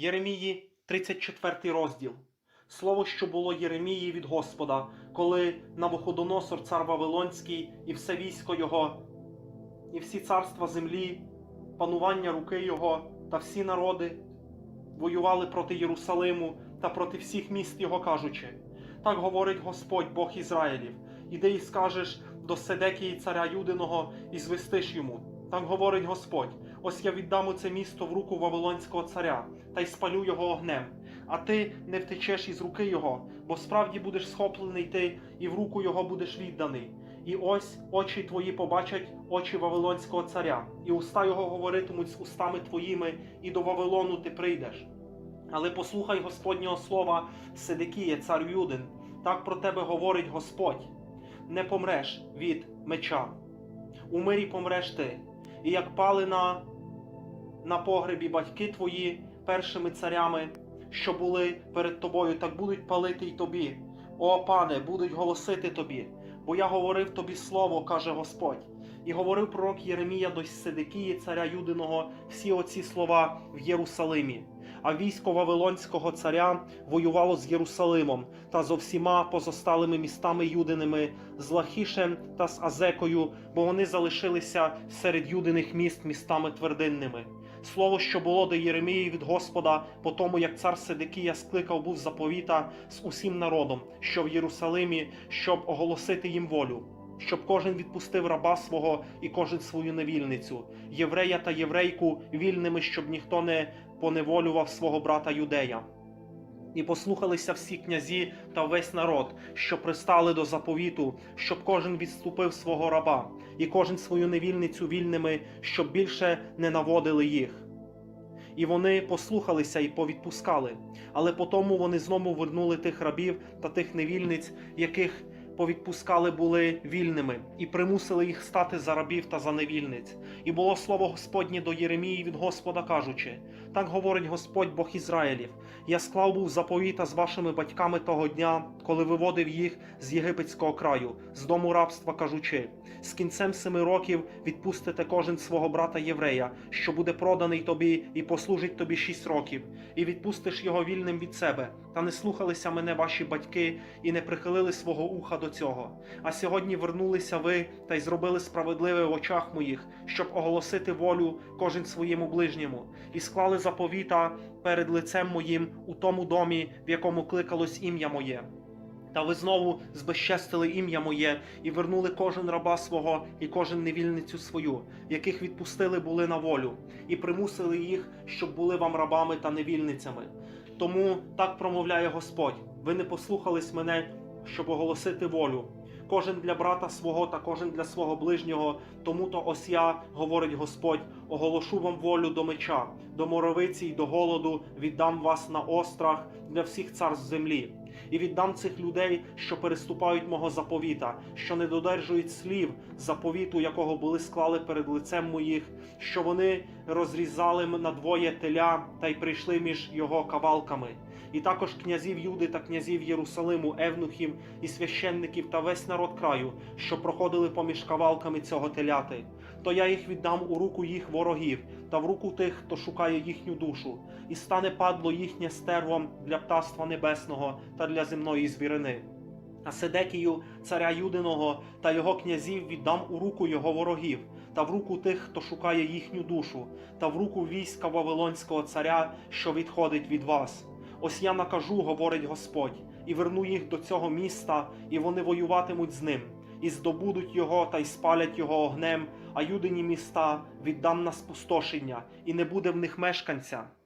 Єремії, 34 розділ. Слово, що було Єремії від Господа, коли Навуходоносор, цар Вавилонський, і все військо його, і всі царства землі, панування руки його та всі народи воювали проти Єрусалиму та проти всіх міст його, кажучи: Так говорить Господь, Бог Ізраїлів, іди і скажеш до Седекії царя Юдиного, і звестиш йому. Так говорить Господь: ось я віддам оце місто в руку Вавилонського царя, та й спалю його огнем. А ти не втечеш із руки його, бо справді будеш схоплений ти, і в руку його будеш відданий. І ось очі твої побачать очі Вавилонського царя, і уста його говоритимуть з устами твоїми, і до Вавилону ти прийдеш. Але послухай Господнього слова, Седекіє, цар Юдин, так про тебе говорить Господь: не помреш від меча, у мирі помреш ти, і як пали на, на погребі батьки твої першими царями, що були перед тобою, так будуть палити й тобі. О, пане, будуть голосити тобі, бо я говорив тобі слово, каже Господь. І говорив пророк Єремія до Сидикії, царя Юдиного, всі оці слова в Єрусалимі. А військо Вавилонського царя воювало з Єрусалимом та зо всіма позосталими містами юдиними, з Лахішем та з Азекою, бо вони залишилися серед юдиних міст містами твердинними. Слово, що було до Єремії від Господа, по тому як цар Седекія скликав був заповіта з усім народом, що в Єрусалимі, щоб оголосити їм волю, щоб кожен відпустив раба свого і кожен свою невільницю, єврея та єврейку вільними, щоб ніхто не поневолював свого брата юдея. І послухалися всі князі та весь народ, що пристали до заповіту, щоб кожен відступив свого раба, і кожен свою невільницю вільними, щоб більше не наводили їх. І вони послухалися і повідпускали, але потому вони знову вернули тих рабів та тих невільниць, яких повідпускали були вільними, і примусили їх стати за рабів та за невільниць. І було слово Господнє до Єремії від Господа, кажучи: так говорить Господь Бог Ізраїлів: Я склав був заповіта з вашими батьками того дня, коли виводив їх з єгипетського краю, з дому рабства, кажучи: з кінцем семи років відпустите кожен свого брата єврея, що буде проданий тобі і послужить тобі шість років, і відпустиш його вільним від себе. Та не слухалися мене ваші батьки і не прихилили свого уха до цього. А сьогодні вернулися ви та й зробили справедливе в очах моїх, щоб оголосити волю кожен своєму ближньому, і склали заповіта перед лицем моїм у тому домі, в якому кликалось ім'я моє. Та ви знову збезчестили ім'я моє і вернули кожен раба свого і кожен невільницю свою, яких відпустили були на волю, і примусили їх, щоб були вам рабами та невільницями. Тому так промовляє Господь: ви не послухались мене, щоб оголосити волю. Кожен для брата свого та кожен для свого ближнього. Тому то ось я, говорить Господь, оголошу вам волю до меча, до моровиці й до голоду, віддам вас на острах для всіх царств землі. І віддам цих людей, що переступають мого заповіта, що не додержують слів заповіту, якого були склали перед лицем моїх, що вони розрізали надвоє теля та й прийшли між його кавалками. І також князів Юди та князів Єрусалиму, евнухів і священників та весь народ краю, що проходили поміж кавалками цього теляти. То я їх віддам у руку їх ворогів та в руку тих, хто шукає їхню душу, і стане падло їхнє стервом для птаства небесного та для земної звірини. А Седекію, царя Юдиного та його князів віддам у руку його ворогів, та в руку тих, хто шукає їхню душу, та в руку війська Вавилонського царя, що відходить від вас. Ось я накажу, говорить Господь, і верну їх до цього міста, і вони воюватимуть з ним, і здобудуть його та й спалять його огнем, а юдині міста віддам на спустошення, і не буде в них мешканця.